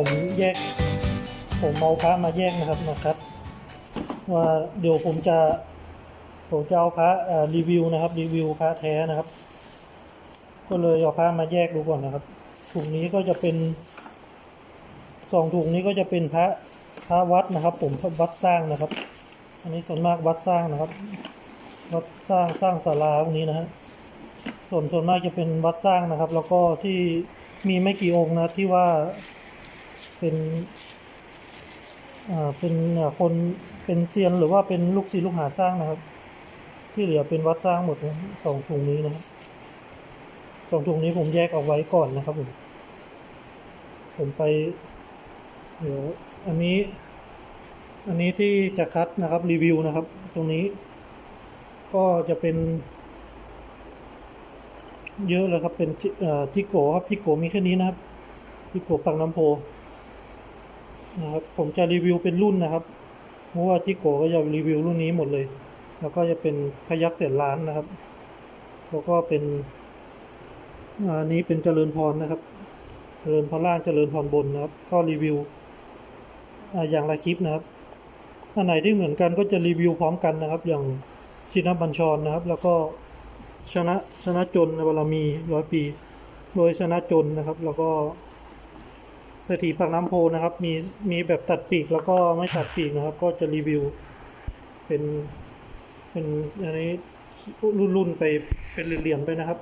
ผมแยก ผมเอาพระมาแยกนะครับมาคัดว่าเดี๋ยวผมจะผมจะเอาพระรีวิวนะครับ รีวิวพระแท้นะครับ ก็เลยเอาพระมาแยกดูก่อนนะครับ ถุงนี้ก็จะเป็นสองถุงนี้ก็จะเป็นพระพระวัดนะครับ ผมวัดสร้างนะครับ อันนี้ส่วนมากวัดสร้างนะครับ วัดสร้างสร้างศาลาพวกนี้นะฮะส่วนส่วนมากจะเป็นวัดสร้างนะครับ แล้วก็ที่มีไม่กี่องค์นะที่ว่า เป็นอ่าเป็นคนเป็นเซียนหรือว่าเป็นลูกศิษย์ลูกหาสร้างนะครับ ที่เหลือเป็นวัดสร้างหมดนะสองถุงนี้นะครับสองถุงนี้ผมแยกเอาไว้ก่อนนะครับผมผมไป เดี๋ยวอันนี้ อันนี้ที่จะคัดนะครับรีวิวนะครับ ตรงนี้ ก็จะเป็น เยอะเลยครับเป็นจิเอ่อจิโกะครับจิโกะมีแค่นี้นะครับจิโกะปังน้ำโพ นะครับผมจะรีวิวเป็นรุ่นนะครับ เพราะว่าจิโกก็จะรีวิวรุ่นนี้หมดเลย แล้วก็จะเป็นพยักเสียล้านนะครับ แล้วก็เป็นอันนี้เป็นเจริญพรนะครับ เจริญพรล่างเจริญพรบนนะครับ ก็รีวิวอย่างละคลิปนะครับอันไหนที่เหมือนกันก็จะรีวิวพร้อมกันนะครับ อย่างชินะบัญชรนะครับ แล้วก็ชนะชนะจนในบารมีร้อยปี โดยชนะจนนะครับ แล้วก็ เศรษฐีปากน้ำโพนะครับ มีมีแบบตัดปีกแล้วก็ไม่ตัดปีกนะครับ ก็จะรีวิว เป็นเป็นอันนี้รุ่นรุ่นไปเป็นเหรียญๆไปนะครับ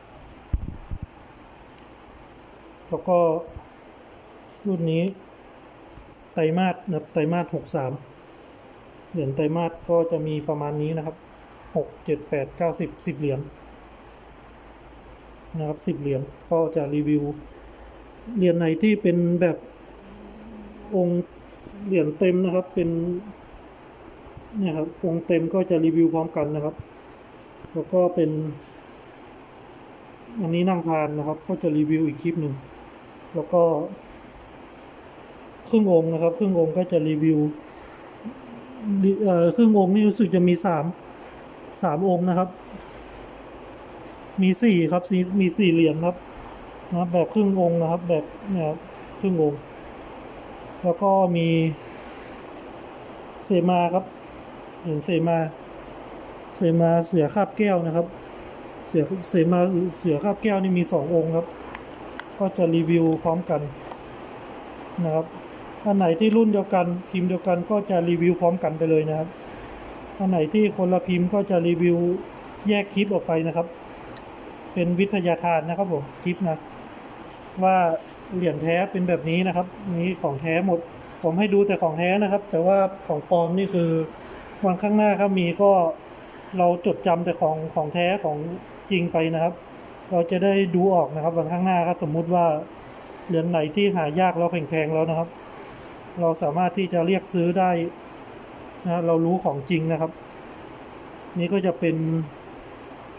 แล้วก็รุ่นนี้ ไตรมาสนะครับไตรมาสหกสามเหรียญไตรมาสก็จะมีประมาณนี้นะครับหกเจ็ดแปดเก้าสิบสิบเหรียญนะครับสิบเหรียญก็จะรีวิวเหรียญไหนที่เป็นแบบ องค์เหรียญเต็มนะครับ เป็นเนี่ยครับองค์เต็มก็จะรีวิวพร้อมกันนะครับ แล้วก็เป็น อันนี้นั่งพานนะครับ ก็จะรีวิวอีกคลิปหนึ่งแล้วก็ครึ่งองค์นะครับ ครึ่งองค์ก็จะรีวิวเอ่อครึ่งองค์นี่รู้สึกจะมีสามสามองค์นะครับ มีสี่ครับสีมีสี่เหรียญครับนะครับแบบครึ่งองค์นะครับ แบบเนี่ยครับครึ่งองค์ แล้วก็มีเสมาครับ เหรียญเสมาเสมาเสือคาบแก้วนะครับ เสือเสมาเสือคาบแก้วนี่มีสององค์ครับ ก็จะรีวิวพร้อมกันนะครับอันไหนที่รุ่นเดียวกันพิมพ์เดียวกันก็จะรีวิวพร้อมกันไปเลยนะครับอันไหนที่คนละพิมพ์ก็จะรีวิวแยกคลิปออกไปนะครับ เป็นวิทยาทานนะครับผมคลิปนะ ว่าเหรียญแท้เป็นแบบนี้นะครับนี้ของแท้หมด ผมให้ดูแต่ของแท้นะครับ แต่ว่าของปลอมนี่คือวันข้างหน้าครับมีก็เราจดจำแต่ของของแท้ของจริงไปนะครับ เราจะได้ดูออกนะครับวันข้างหน้าครับสมมุติว่าเหรียญไหนที่หายากแล้วแพงๆแล้วนะครับ เราสามารถที่จะเรียกซื้อได้นะเรารู้ของจริงนะครับ นี่ก็จะเป็น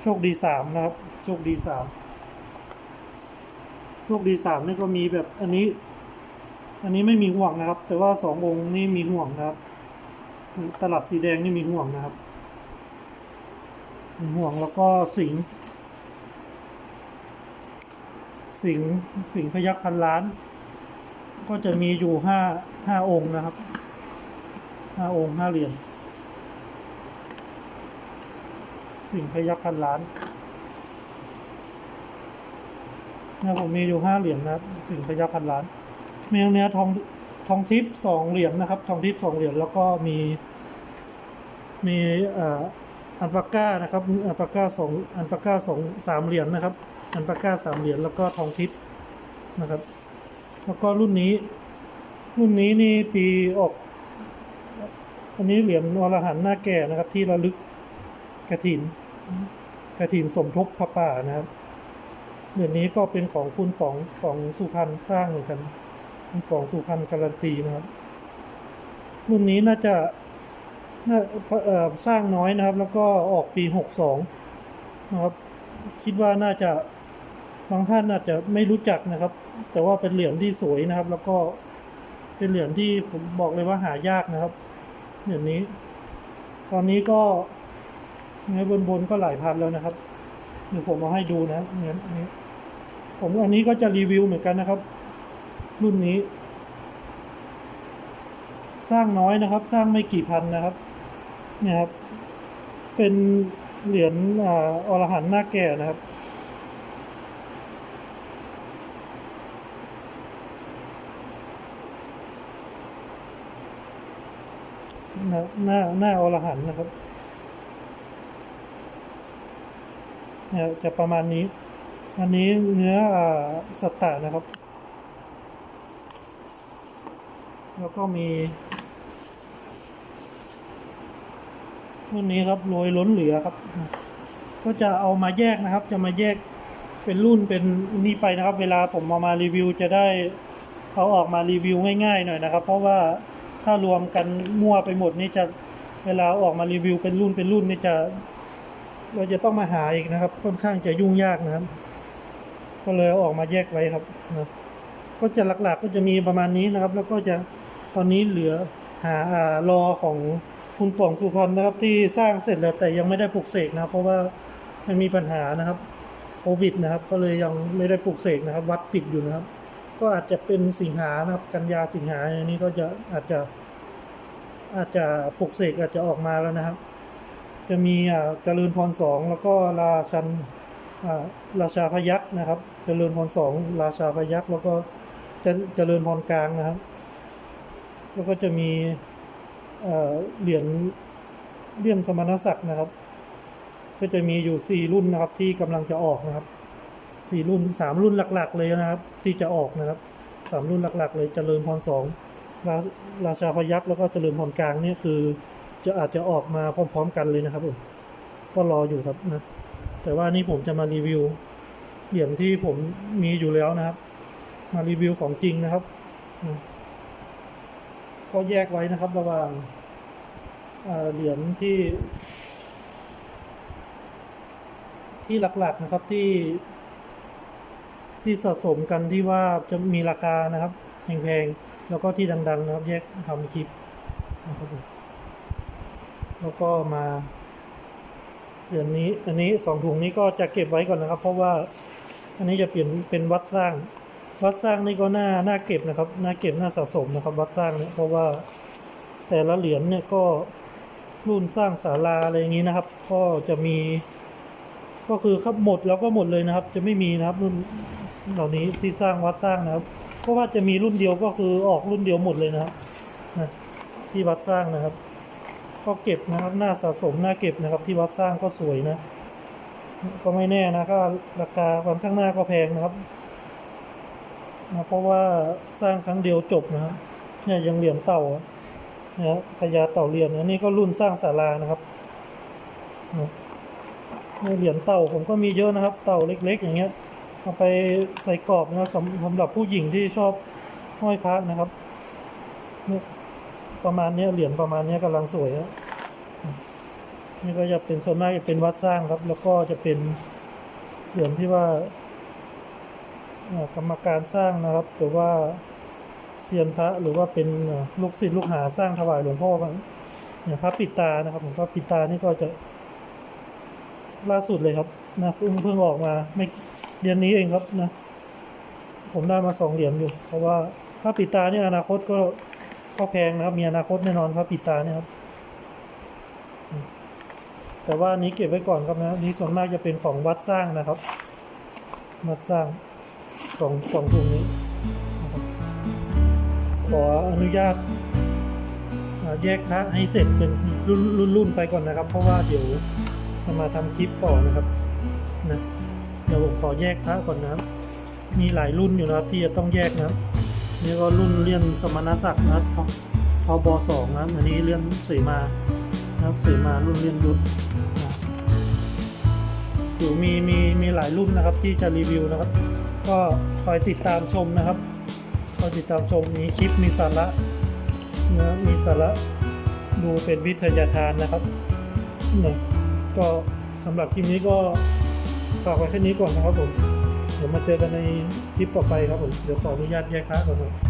โชคดีสามนะครับ โชคดีสาม โชคดีสามนี่ก็มีแบบอันนี้ อันนี้ไม่มีห่วงนะครับ แต่ว่าสององค์นี่มีห่วงนะครับ ตลับสีแดงนี่มีห่วงนะครับ มีห่วงแล้วก็สิง สิงสิงพยัคฆ์พันล้าน ก็จะมีอยู่ห้าห้าองค์นะครับห้าองค์ห้าเหรียญสิงพยัคฆ์พันล้าน เนี่ยผมมีอยู่ห้าเหรียญนะครับสิงพยัคฆ์พันล้าน มีเนื้อทองทองทิพย์สองเหรียญนะครับ ทองทิพย์สองเหรียญแล้วก็มี มีอันปาก้านะครับอันปาก้าสองอันปาก้าสองสามเหรียญนะครับ อันปาก้าสามเหรียญแล้วก็ทองทิพย์นะครับ แล้วก็รุ่นนี้ รุ่นนี้นี่ปีออก อันนี้เหรียญอรหันต์หน้าแก่นะครับ ที่ระลึกกระถินกระถินสมทบพระป่านะครับ เหรียญนี้ก็เป็นของคุณป๋องของสุพรรณสร้างเหมือนกันคุณป๋องสุพรรณการันตีนะครับ รุ่นนี้น่าจะน่าเออสร้างน้อยนะครับ แล้วก็ออกปีหกสองนะครับ คิดว่าน่าจะบางท่านอาจจะไม่รู้จักนะครับ แต่ว่าเป็นเหรียญที่สวยนะครับ แล้วก็เป็นเหรียญที่ผมบอกเลยว่าหายากนะครับเหรียญนี้ ตอนนี้ก็เนื้อบนบนๆก็หลายพันแล้วนะครับ เดี๋ยวผมเอาให้ดูนะเหรียอันนี้ผมอันนี้ก็จะรีวิวเหมือนกันนะครับ รุ่นนี้ สร้างน้อยนะครับ สร้างไม่กี่พันนะครับ เนี่ยครับ เป็นเหรียญอ่าอรหันต์หน้าแก่นะครับหน้าหน้าหน้าอรหันต์นะครับ เนี่ยจะประมาณนี้ อันนี้เนื้ออสัตตะนะครับ แล้วก็มีรุ่นนี้ครับโรยล้นเหลือครับ ก็จะเอามาแยกนะครับ จะมาแยกเป็นรุ่นเป็นนี่ไปนะครับ เวลาผมเอามารีวิวจะได้เอาออกมารีวิวง่ายๆหน่อยนะครับ เพราะว่าถ้ารวมกันมั่วไปหมดนี่จะเวลาออกมารีวิวเป็นรุ่นเป็นรุ่นนี่จะ เราจะต้องมาหาอีกนะครับ ค่อนข้างจะยุ่งยากนะครับ ก็เลยออกมาแยกไว้ครับนะก็จะหลักๆก็จะมีประมาณนี้นะครับ แล้วก็จะตอนนี้เหลือหาอ่ารอของคุณป่องสุพรรณนะครับ ที่สร้างเสร็จแล้วแต่ยังไม่ได้ปลุกเสกนะครับ เพราะว่ามันมีปัญหานะครับโควิดนะครับ ก็เลยยังไม่ได้ปลุกเสกนะครับ วัดปิดอยู่นะครับ ก็อาจจะเป็นสิงหานะครับ กันยาสิงหาอย่างนี้ก็จะอาจจะ อาจจะปลุกเสกอาจจะออกมาแล้วนะครับ จะมีอ่าเจริญพรสองแล้วก็ราชันอ่าราชาพยักษ์นะครับ เจริญพรสองราชาพยักษ์แล้วก็เจเจริญพรกลางนะครับ แล้วก็จะมีเอ่อเหรียญเลี่ยมสมณศักดิ์นะครับ ก็จะมีอยู่สี่รุ่นนะครับ ที่กำลังจะออกนะครับสี่รุ่นสามรุ่นหลัก ๆ เลยนะครับ ที่จะออกนะครับสามรุ่นหลัก ๆ เลยเจริญพรสองราราชาพยักษ์แล้วก็เจริญพรกลางเนี่ยคือ จะอาจจะออกมาพร้อม ๆ กันเลยนะครับผมก็รออยู่ครับนะ แต่ว่านี่ผมจะมารีวิวเหรียญที่ผมมีอยู่แล้วนะครับ มารีวิวของจริงนะครับก็แยกไว้นะครับ ระหว่างเอ่อเหรียญที่ ที่หลักๆนะครับที่ ที่สะสมกันที่ว่าจะมีราคานะครับแพงๆแล้วก็ที่ดัง ๆ นะครับ แยกทำคลิปนะครับผม แล้วก็มาเดี๋ยวนี้อันนี้สองถุงนี้ก็จะเก็บไว้ก่อนนะครับ เพราะว่าอันนี้จะเปลี่ยนเป็นวัดสร้าง วัดสร้างนี่ก็น่าน่าเก็บนะครับน่าเก็บน่าสะสมนะครับ วัดสร้างเนี่ยเพราะว่าแต่ละเหรียญเนี่ยก็รุ่นสร้างศาลาอะไรอย่างนี้นะครับ ก็จะมี ก็คือครับหมดแล้วก็หมดเลยนะครับ จะไม่มีนะครับรุ่นเหล่านี้ที่สร้างวัดสร้างนะครับ เพราะว่าจะมีรุ่นเดียวก็คือออกรุ่นเดียวหมดเลยนะครับที่วัดสร้างนะครับ ก็เก็บนะครับหน้าสะสมหน้าเก็บนะครับ ที่วัดสร้างก็สวยนะ ก็ไม่แน่นะก็ราคาวันข้างหน้าก็แพงนะครับนะเพราะว่าสร้างครั้งเดียวจบนะครับเนี่ยยังเหรียญเต่าอะนะพญาเต่าเหรียญอันนี้ก็รุ่นสร้างศาลานะครับนะเนี่ยเหรียญเต่าผมก็มีเยอะนะครับ เต่าเล็ก ๆ อย่างเงี้ยเอาไปใส่กรอบนะครับสำสำหรับผู้หญิงที่ชอบห้อยพระนะครับเนี่ย ประมาณนี้เหรียญประมาณนี้กำลังสวยนะนี่ก็จะเป็นส่วนมากจะเป็นวัดสร้างครับ แล้วก็จะเป็นเหรียญที่ว่ากรรมการสร้างนะครับหรือว่าเซียนพระหรือว่าเป็นลูกศิษย์ลูกหาสร้างถวายหลวงพ่อกันเนี่ยพระปิตานะครับผมพระปิตานี่ก็จะล่าสุดเลยครับนะเพิ่งเพิ่งออกมาไม่เดือนนี้เองครับนะ ผมได้มาสองเหรียญอยู่ เพราะว่าพระปิตานี่อนาคตก็ ก็แพงนะครับ มีอนาคตแน่นอนครับปิดตาเนี่ยครับ แต่ว่านี้เก็บไว้ก่อนครับนะนี้ส่วนมากจะเป็นของวัดสร้างนะครับวัดสร้างสองสองถุงนี้ ขออนุญาตแยกพระให้เสร็จเป็นรุ่นรุ่นรุ่นไปก่อนนะครับ เพราะว่าเดี๋ยวจะมาทำคลิปต่อนะครับนะเดี๋ยวผมขอแยกพระก่อนนะมีหลายรุ่นอยู่นะครับที่จะต้องแยกนะครับ นี่ก็รุ่นเลี่ยนสมณศักดิ์นะครับทบสองนะครับอันนี้เลี่ยนเสมานะครับเสมารุ่นเลี่ยนยุทธนะเดี๋ยวมีมีมีหลายรุ่นนะครับที่จะรีวิวนะครับ ก็คอยติดตามชมนะครับคอยติดตามชมมีคลิปมีสาระนะมีสาระดูเป็นวิทยาทานนะครับเนี่ยก็สำหรับคลิปนี้ก็ฝากไว้แค่นี้ก่อนนะครับผม เดี๋ยวมาเจอกันในคลิปต่อไปครับผม เดี๋ยวขออนุญาตแยกค้าก่อนครับ